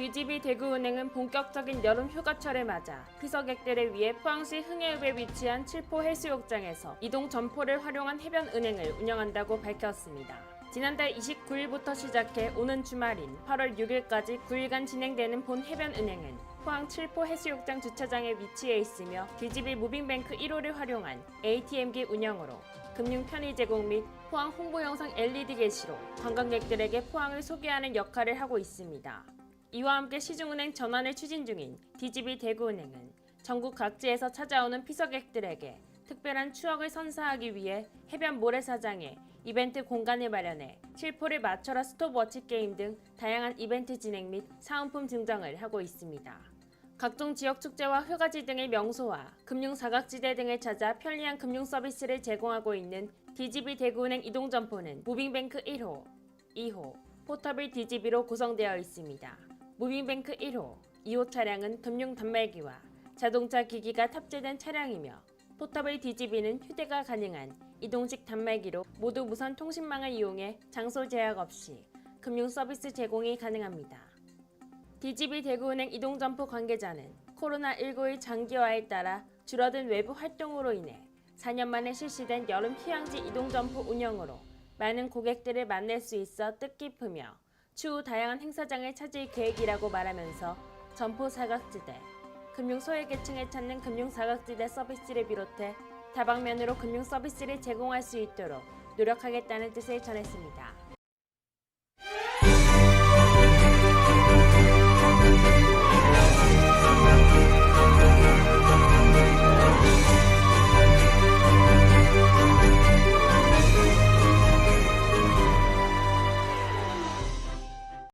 DGB 대구은행은 본격적인 여름 휴가철을 맞아 피서객들을 위해 포항시 흥해읍에 위치한 칠포 해수욕장에서 이동 점포를 활용한 해변은행을 운영한다고 밝혔습니다. 지난달 29일부터 시작해 오는 주말인 8월 6일까지 9일간 진행되는 본 해변은행은 포항 칠포 해수욕장 주차장에 위치해 있으며 DGB 무빙뱅크 1호를 활용한 ATM기 운영으로 금융 편의 제공 및 포항 홍보 영상 LED 게시로 관광객들에게 포항을 소개하는 역할을 하고 있습니다. 이와 함께 시중은행 전환을 추진 중인 DGB 대구은행은 전국 각지에서 찾아오는 피서객들에게 특별한 추억을 선사하기 위해 해변 모래사장에 이벤트 공간을 마련해 칠포를 맞춰라 스톱워치 게임 등 다양한 이벤트 진행 및 사은품 증정을 하고 있습니다. 각종 지역 축제와 휴가지 등의 명소와 금융 사각지대 등을 찾아 편리한 금융 서비스를 제공하고 있는 DGB 대구은행 이동점포는 무빙뱅크 1호, 2호, 포터블 DGB로 구성되어 있습니다. 무빙뱅크 1호, 2호 차량은 금융 단말기와 자동차 기기가 탑재된 차량이며 포터블 DGB는 휴대가 가능한 이동식 단말기로 모두 무선 통신망을 이용해 장소 제약 없이 금융 서비스 제공이 가능합니다. DGB 대구은행 이동점포 관계자는 코로나19의 장기화에 따라 줄어든 외부 활동으로 인해 4년 만에 실시된 여름 휴양지 이동점포 운영으로 많은 고객들을 만날 수 있어 뜻깊으며 추후 다양한 행사장을 찾을 계획이라고 말하면서 점포 사각지대, 금융 소외계층을 찾는 금융 사각지대 서비스를 비롯해 다방면으로 금융 서비스를 제공할 수 있도록 노력하겠다는 뜻을 전했습니다.